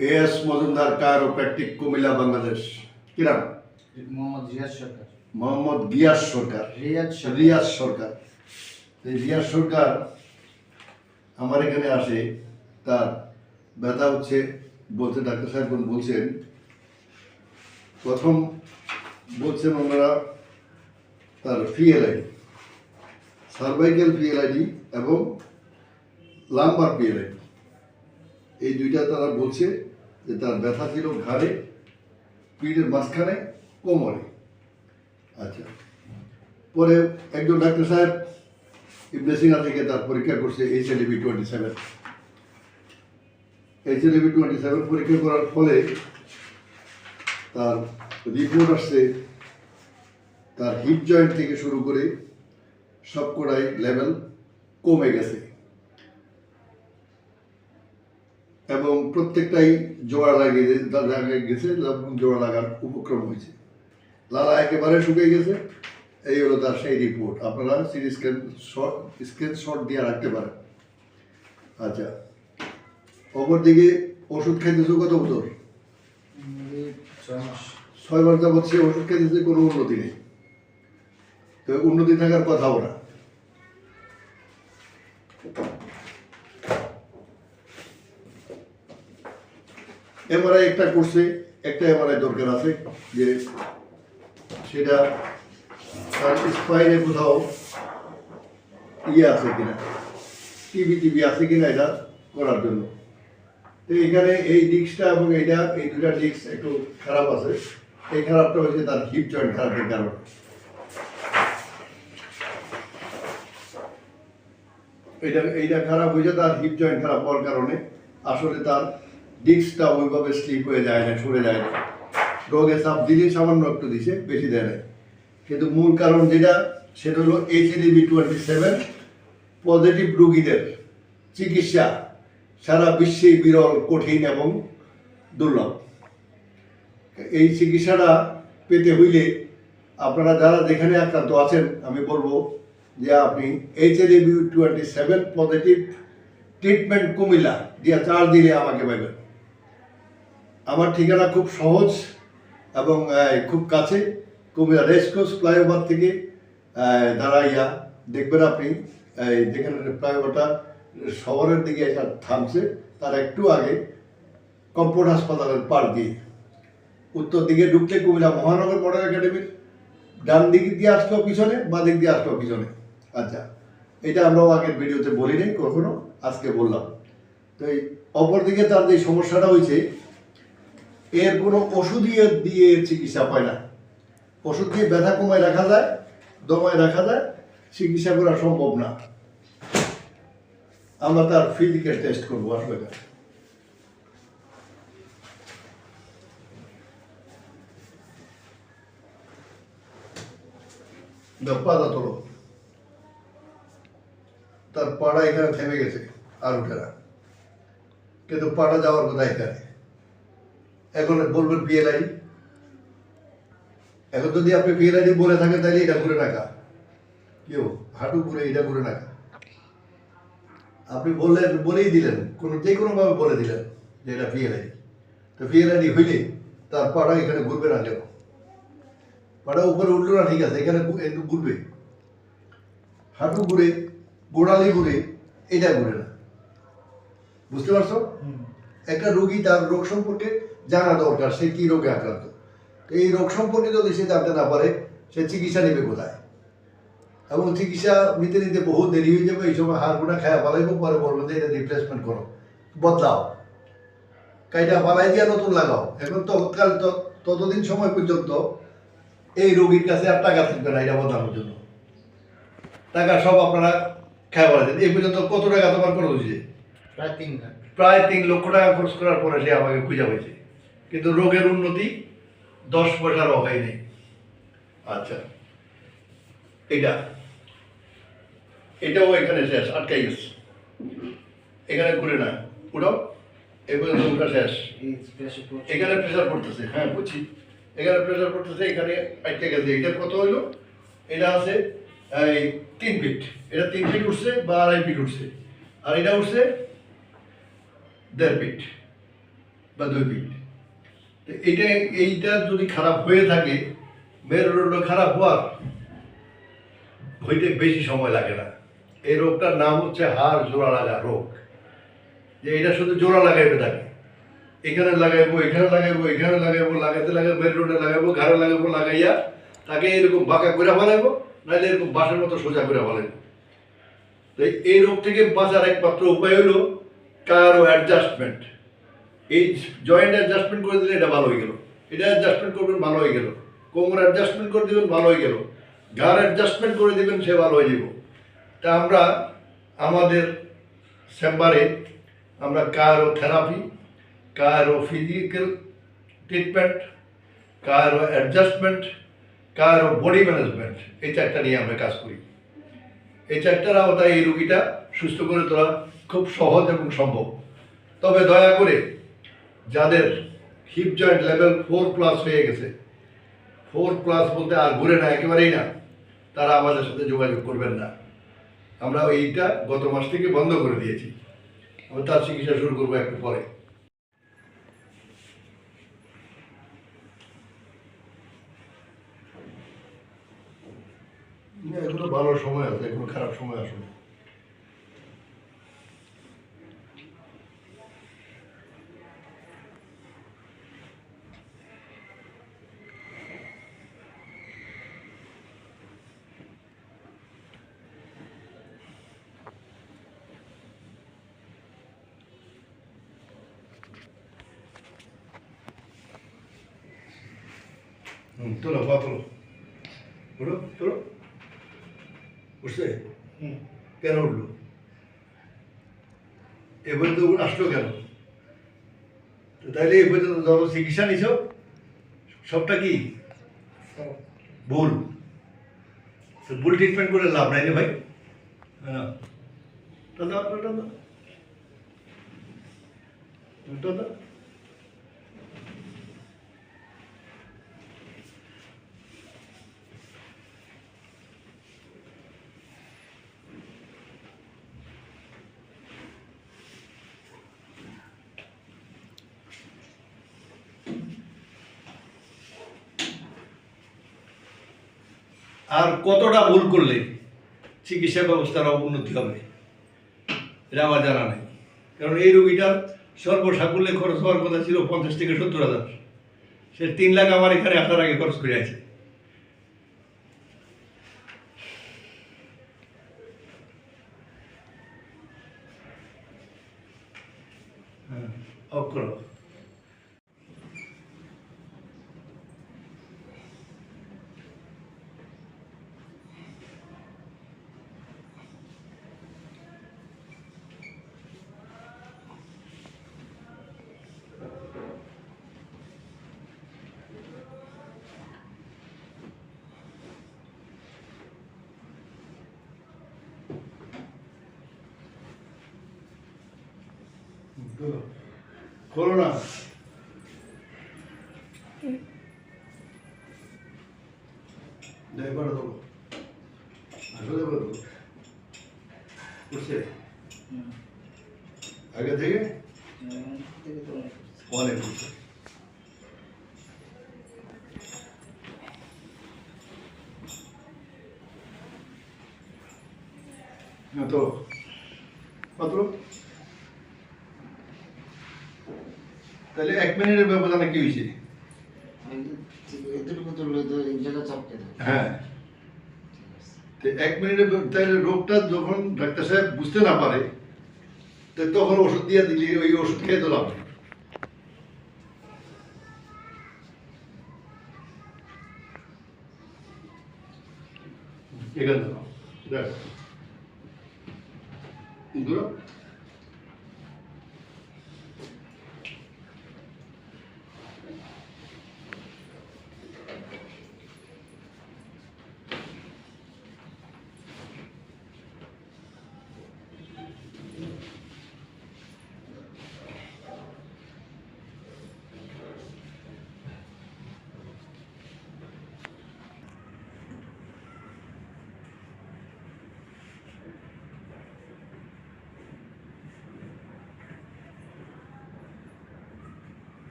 S Majumdar chiropractic Comilla Bangladesh? কিরাম মোহাম্মদ রিয়াজ সরকার। মোহাম্মদ গিয়াস সরকার। রিয়াজ রিয়াজ সরকার। এই রিয়াজ সরকার আমার এখানে আসে তার ব্যথা হচ্ছে বলছে ডাক্তার সাহেব বলছেন? প্রথম বলছেন ওনারা তার পিএলআইডি সার্ভাইকেল পিএলআইডি এবং লাম্বার পিএলআইডি এই দুইটা তারা বলছে যে তার ব্যথা ছিল ঘাড়ে, পিঠের মাঝখানে, কোমরে। আচ্ছা। পরে একজন ডাক্তার সাহেব ইবনেসিনা থেকে তার পরীক্ষা করছে H LB twenty seven H LB twenty seven পরীক্ষা করার ফলে তার রিপোর্ট আসছে, তার হিপ জয়েন্ট থেকে শুরু করে সবকটাই লেভেল কমে গেছে। এবং প্রত্যেকটাই জোড়া লাগিয়ে লাগিয়ে গেছে জোড়া লাগার উপক্রম হয়েছে। লালা একেবারে শুকিয়ে গেছে এই হলো তার সেই রিপোর্ট আপনারা CT scan shot scan shot দিয়ে রাখতে পারেন। আচ্ছা অপরদিকে ওষুধ খাইতেছো কত বছর? ছয় মাস। যাবৎ সে ওষুধ খাইতেছে কোনো উন্নতি নেই। তো উন্নতি থাকার কথাও না এমআরআই একটা করছে, একটা এমআরআই দরকার আছে যে সেটা তার স্পাইনে কোথাও ইয়ে আছে কিনা টিভি টিভি আছে কিনা এটা করার জন্য। তো এখানে এই ডিস্কটা এবং এইটা, এই দুটা ডিস্ক একটু খারাপ আছে। এই খারাপটা হচ্ছে তার হিপ জয়েন্ট খারাপের কারণে। এইটা এইটা খারাপ হয়েছে, তার হিপ জয়েন্ট খারাপ হওয়ার কারণে। আসলে তার ডিস্কটা ওইভাবে স্লিপ হয়ে যায় না, সরে যায় না। রোগে চাপ দিলে সামান্য একটু দিছে, বেশি দেয় না কিন্তু মূল কারণ যেটা, সেটা হলো এইচডিবি টোয়েন্টি সেভেন পজিটিভ রোগীদের চিকিৎসা সারা বিশ্বে বিরল, কঠিন এবং দুর্লভ। এই চিকিৎসাটা পেতে হইলে আপনারা যারা যেখানে আক্রান্ত আছেন, আমি বলব যে আপনি HLV twenty seven positive treatment Comilla, দিয়ে চার্জ দিলে আমাকে পাবেন আমার ঠিকানা খুব সহজ এবং খুব কাছে কুমিল্লা রেসকোর্স ফ্লাইওভার থেকে দাঁড়াইয়া দেখবেন আপনি যেখানে ফ্লাইওভারটা শহরের দিকে এটা থামছে, তার একটু আগে কম্পোর্ট হাসপাতালের পার দিয়ে। উত্তর দিকে ঢুকলে কুমিল্লা মহানগর মডেল একাডেমির ডান দিক দিয়ে আসলো পিছনে, বা দিক দিয়ে আসলো পিছনে। আচ্ছা এটা আমরাও আগের ভিডিওতে বলি কখনো, আজকে বললাম। তো এই অপরদিকে তার যে সমস্যাটা হয়েছে এর কোনো ওষুধ দিয়ে চিকিৎসা পায় না। ওষুধ দিয়ে ব্যথা কমায় রাখা যায়, দমায় রাখা যায়, চিকিৎসা করা সম্ভব না। আমরা তার ফিজিক্যাল টেস্ট করব আসলে। তার পাড়া এখানে থেমে গেছে, আর উঠে না। কিন্তু পাড়া যাওয়ার কথা এখানে এখন বলবেন পিএলআই এখন যদি আপনি পিএলআইডি বলে থাকেন তাহলে এটা ঘুরে রাখা কেউ হাঁটু ঘুরে এটা ঘুরে রাখা আপনি বললেন বলেই দিলেন কোনো যে কোনোভাবে বলে দিলেন যে এটা পিএলআইডি তো পিএলআইডি হইলে তার পাড়া এখানে ঘুরবে না কেন? পাড়া উপরে উঠল না ঠিক আছে এখানে একটু ঘুরবে। হাঁটু ঘুরে গোড়ালি ঘুরে এটা ঘুরে না। বুঝতে পারছ? একটা রোগী তার রোগ সম্পর্কে জানা দরকার সে কি রোগে আক্রান্ত। এই রোগ সম্পর্কে যদি সে জানতে না পারে সে চিকিৎসা নেবে কোথায়? এবং চিকিৎসা নিতে নিতে বহু দেরি হয়ে যাবে এই সময় হাড় গোটা খায়া পালাইব পরে বলব যে এটা রিপ্লেসমেন্ট করো। বদলাও। কাইটা পালাই দিয়া নতুন লাগাও। এখন তৎকাল ত- ততদিন সময় পর্যন্ত এই রোগীর কাছে আর টাকা থাকবে না এটা বদলানোর জন্য। টাকা সব আপনারা খায় পালাইছেন। এই পর্যন্ত কত টাকা তোমার খরচ হয়েছে? প্রায় তিন প্রায় তিন লক্ষ টাকা খরচ করার পরে সে আমাকে খুঁজে পেয়েছে কিন্তু রোগের উন্নতি দশ পয়সারও নেই। আচ্ছা এটা, এটাও এখানে শেষ, আটকাই গেছে। এখানে ঘুরে না, উঠাও, এগুলো উঠা শেষ। এখানে প্রেশার পড়তেছে হ্যাঁ বুঝছি। এখানে প্রেশার পড়তেছে, এখানে আটকে গেছে। এটা কত হইল? এটা আছে, এই তিন ফিট এটা তিন ফিট উঠছে বা আড়াই ফিট উঠছে। আর এটা উঠছে দেড় ফিট বা দুই ফিট এটা এইটা যদি খারাপ হয়ে থাকে মেরুদণ্ড খারাপ হওয়ার হইতে বেশি সময় লাগে না। এই রোগটার নাম হচ্ছে হাড় জোড়া লাগা রোগ। যে এটা শুধু জোড়া লাগাইবে থাকে এখানে লাগাইবো এখানে লাগাইবো এখানে লাগাইবো, লাগাইতে লাগাইবো মেরুদণ্ডে লাগাইবো, ঘাড়ে লাগাইবো, লাগাইয়া তাকে এরকম বাঁকা করে ফেলাইবো নাহলে এরকম বাঁশের মতো সোজা করে ফেলাইবো। তো এই রোগ থেকে বাঁচার একমাত্র উপায় হলো কারও অ্যাডজাস্টমেন্ট এই জয়েন্ট অ্যাডজাস্টমেন্ট করে দিলে এটা ভালো হয়ে গেল। এটা অ্যাডজাস্টমেন্ট করবেন, ভালো হয়ে গেল। কোমর অ্যাডজাস্টমেন্ট করে দিবেন, ভালো হয়ে গেল। ঘাড় অ্যাডজাস্টমেন্ট করে দিবেন, সে ভালো হয়ে যাব। তা আমরা আমাদের চেম্বারে আমরা কারও থেরাপি কারও ফিজিক্যাল ট্রিটমেন্ট কারও অ্যাডজাস্টমেন্ট কারও বডি ম্যানেজমেন্ট এই চারটা নিয়ে আমরা কাজ করি। এই চারটার আওতায় এই রুগীটা সুস্থ করে তোলা খুব সহজ এবং সম্ভব। তবে দয়া করে যাদের hip joint level four plus হয়ে গেছে। ফোর প্লাস বলতে আর ঘুরে না একেবারেই না। তারা আমাদের সাথে যোগাযোগ করবেন না। আমরা এইটা গত মাস থেকে বন্ধ করে দিয়েছি। আমরা তার চিকিৎসা শুরু করব একটু পরে। না, এগুলো ভালো সময় আছে এগুলো খারাপ সময় আসলে হুম তোলো পা তোলো উঠো তোলো হুম কেন উঠল? এবার তো আসলো কেন? তো তাইলে এ পর্যন্ত যত চিকিৎসা নিছ সবটা কি? ভুল। তো ভুল ট্রিটমেন্ট করে লাভ নাই রে ভাই। হ্যাঁ। টান দাও, টান আর কতটা ভুল করলে চিকিৎসা ব্যবস্থার অবনতি হবে, এটা আমার জানা নেই। কারণ এই রোগীটার সর্বসাকুল্যে খরচ হওয়ার কথা ছিল পঞ্চাশ থেকে সত্তর হাজার। সে তিন লাখ আমার এখানে আসার আগে খরচ করে আছে। হ্যাঁ অফ করো খোলো। খোলো না এবার দেবো আসলে বলব বুঝছে হুম আগে থেকে এমন থেকে তো অনেক কিছু। অনেক বুঝছে হ্যাঁ তো মাত্র তাহলে এক মিনিটের ব্যবধানে কি হয়েছে হ্যাঁ এক মিনিটের তাহলে রোগটা যখন ডাক্তার সাহেব বুঝতে না পারে তখন ওষুধ দিয়ে দিলে ওই ওষুধ খেয়ে তো লাভ। এখানে দাও। দেখ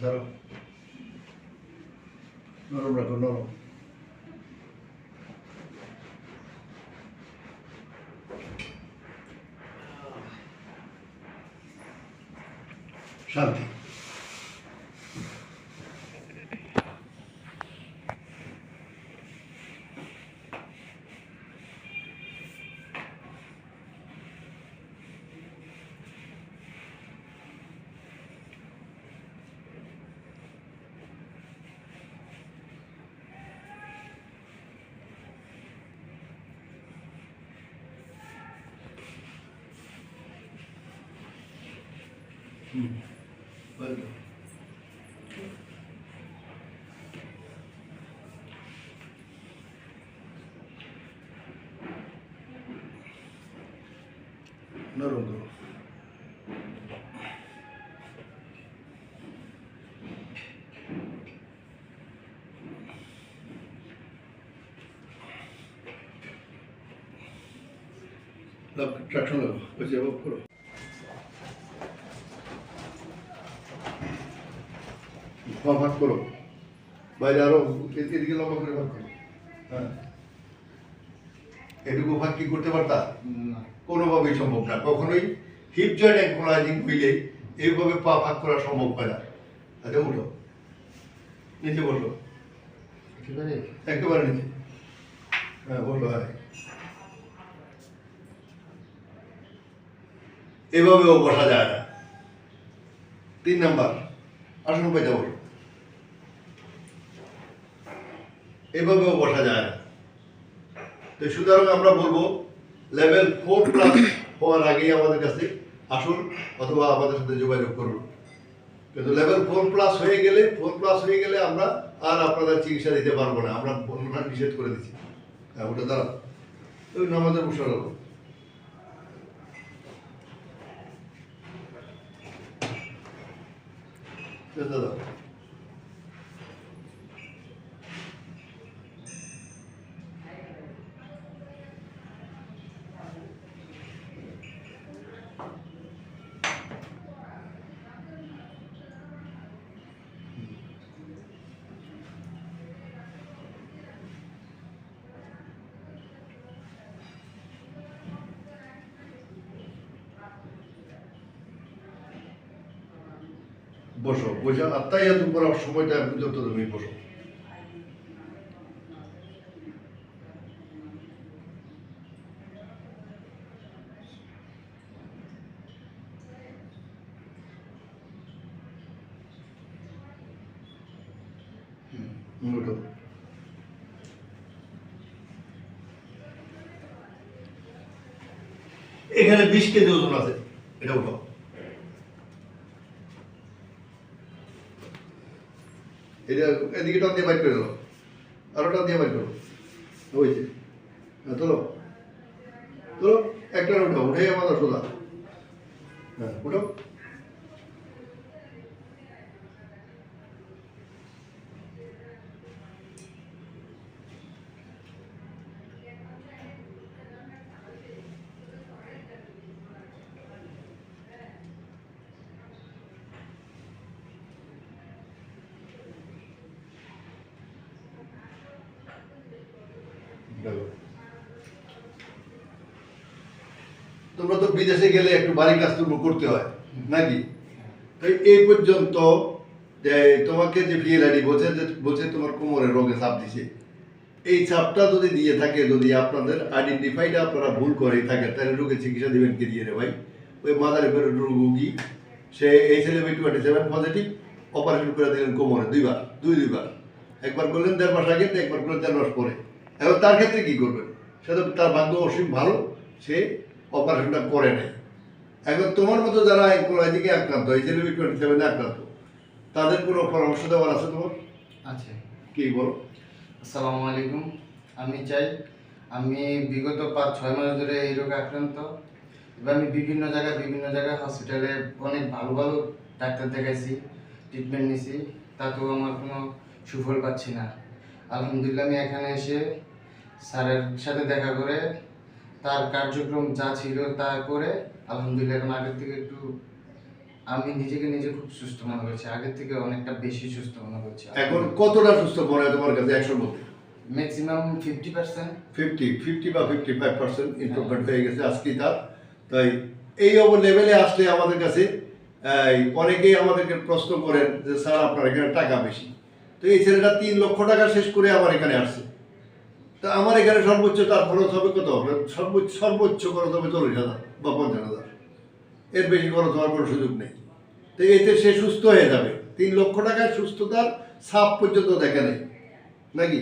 ছাড়ো নরম রাখো নরম শান্তি 나로도 나 자청을 어제 먹고 ভাগ করো। বাইরে আরও এদিকে লম্বা করে ভাগ করো। হ্যাঁ। এটুকু ভাগ কি করতে পারতা? কোনোভাবেই সম্ভব না। কখনোই হিপ জয়েন্ট অ্যাঙ্কোলাইজিং হইলে এইভাবে পা ভাগ করা সম্ভব হয় না। আচ্ছা উঠো। নিচে বলল একেবারে নিচে। হ্যাঁ বসো হ্যাঁ। এভাবেও বসা যায় না। তিন নাম্বার। আসন পেতে বসো। এভাবেও বসা যায় না। তো সুতরাং আমরা বলব লেভেল ফোর প্লাস হওয়ার আগেই আমাদের কাছে আসুন অথবা আমাদের সাথে যোগাযোগ করুন। কিন্তু লেভেল ফোর প্লাস হয়ে গেলে ফোর প্লাস হয়ে গেলে আমরা আর আপনাদের চিকিৎসা দিতে পারব না। আমরা বর্ণনা নিষেধ করে দিচ্ছি। হ্যাঁ ওটা দাঁড়া ওই নামাজের রাখো দাদা বসো, বসে। আত্মাইয়াত করার সময়টা পর্যন্ত তুমি, বসো। এখানে বিশ কেজি ওজন আছে, এটা উঠো এটা এদিকে টান দিয়ে বাইর করে দাও। আরও টান দিয়ে বাইর করো। ওই যে হ্যাঁ তোলো। তোলো, একটা উঠাও উঠে আমাদের সোজা। হ্যাঁ উঠো। তোমরা তো বিদেশে গেলে একটু বাড়ি কাজ তো করতে হয়, নাকি? তো এই পর্যন্ত, যে তোমাকে যে পিএলআইডি বলছে, যে বলছে তোমার কোমরের রোগে চাপ দিছে, এই চাপটা যদি দিয়ে থাকে, যদি আপনাদের আইডেন্টিফাইটা আপনারা ভুল করে থাকে, তাহলে রোগের চিকিৎসা দিবেন কে দিয়ে রে ভাই? ওই মাথার উপরে রোগী, সে এই ছেলে টোয়েন্টি সেভেন পজিটিভ অপারেশন করে দিলেন কোমরে, দুইবার, দুই, দুইবার। একবার করলেন দেড় মাস আগে, একবার করলেন দেড় মাস পরে। এখন তার ক্ষেত্রে কি করবেন? সে তো তার ভাগ্য অসীম ভালো, সে অপারেশনটা করে নেয়। এখন তোমার মতো যারা এদিকে আক্রান্ত এই ছেলে টোয়েন্টি সেভেনে আক্রান্ত তাদের কোনো পরামর্শ দেওয়ার আছে তোমার? আছে। কি বলো? আসসালামু আলাইকুম। আমি চাই আমি বিগত পাঁচ ছয় মাস ধরে এই রোগে আক্রান্ত। এবার আমি বিভিন্ন জায়গায় বিভিন্ন জায়গায় হসপিটালে অনেক ভালো ভালো ডাক্তার দেখাইছি ট্রিটমেন্ট নিছি। তাতেও আমার কোনো সুফল পাচ্ছি না। আলহামদুলিল্লাহ আমি এখানে এসে স্যারের সাথে দেখা করে তার কার্যক্রম যা ছিল তা করে আলহামদুলিল্লাহ এখন আগের থেকে একটু আমি নিজেকে নিজে খুব সুস্থ মনে করছি। আগের থেকে অনেকটা বেশি সুস্থ মনে করছি। এখন কতটা সুস্থ মনে হয় তোমার কাছে একশোর মধ্যে? Maximum fifty percent fifty fifty বা ফিফটি ফাইভ পার্সেন্ট ইমপ্রুভমেন্ট হয়ে গেছে আজকে তার। তাই এই অব লেভেলে আসলে আমাদের কাছে অনেকেই আমাদেরকে প্রশ্ন করেন যে স্যার আপনার এখানে টাকা বেশি? তো এই ছেলেটা তিন লক্ষ টাকা শেষ করে আমার এখানে আসছে। তা আমার এখানে সর্বোচ্চ তার খরচ হবে কত হবে? সর্বোচ্চ সর্বোচ্চ খরচ হবে চল্লিশ হাজার বা পঞ্চাশ হাজার। এর বেশি খরচ হওয়ার কোনো সুযোগ নেই। তো এতে সে সুস্থ হয়ে যাবে। তিন লক্ষ টাকায় সুস্থতার ছাপ পর্যন্ত দেখে নেই। নাকি?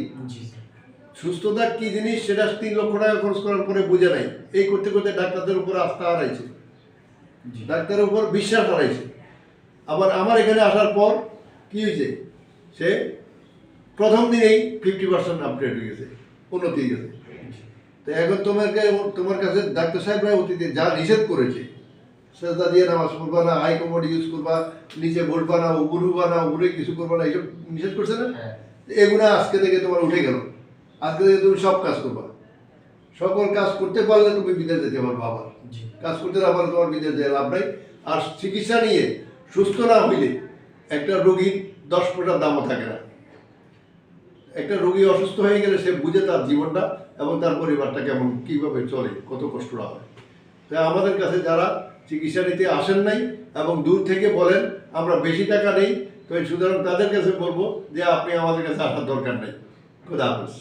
সুস্থতা কি জিনিস সেটা তিন লক্ষ টাকা খরচ করার পরে বুঝে নাই। এই করতে করতে ডাক্তারদের উপর আস্থা হারাইছে। ডাক্তারের উপর বিশ্বাস হারাইছে। আবার আমার এখানে আসার পর কি হয়েছে? সে প্রথম দিনেই ফিফটি পার্সেন্ট আপডেট হয়ে গেছে। উন্নতি হয়ে গেছে। তো এখন তোমার কাছে তোমার কাছে ডাক্তার সাহেবরা অতীতে যা নিষেধ করেছে সেটা দিয়ে নামাজ পড়বা না হাই কমোড ইউজ করবা নিচে বসবা না উপরে বা না উপরে কিছু করবা না এইসব নিষেধ করছে না? হ্যাঁ। এগুলো আজকে থেকে তোমার উঠে গেল। আজকে থেকে তুমি সব কাজ করবা। সকল কাজ করতে পারলে তুমি বিদেশ যেতে পারবে আবার। কাজ করতে না পারলে তোমার বিদেশ যেতে লাভ নাই। আর চিকিৎসা নিয়ে সুস্থ না হইলে একটা রোগীর দশ পয়সার দামও থাকে না। একটা রোগী অসুস্থ হয়ে গেলে সে বুঝে তার জীবনটা এবং তার পরিবারটা কেমন, কীভাবে চলে, কত কষ্টটা হয়। তাই আমাদের কাছে যারা চিকিৎসা নিতে আসেন নাই এবং দূর থেকে বলেন, আমরা বেশি টাকা নেই, তো সুতরাং তাদের কাছে বলব যে, আপনি আমাদের কাছে আসার দরকার নেই। খুদা হাফেজ।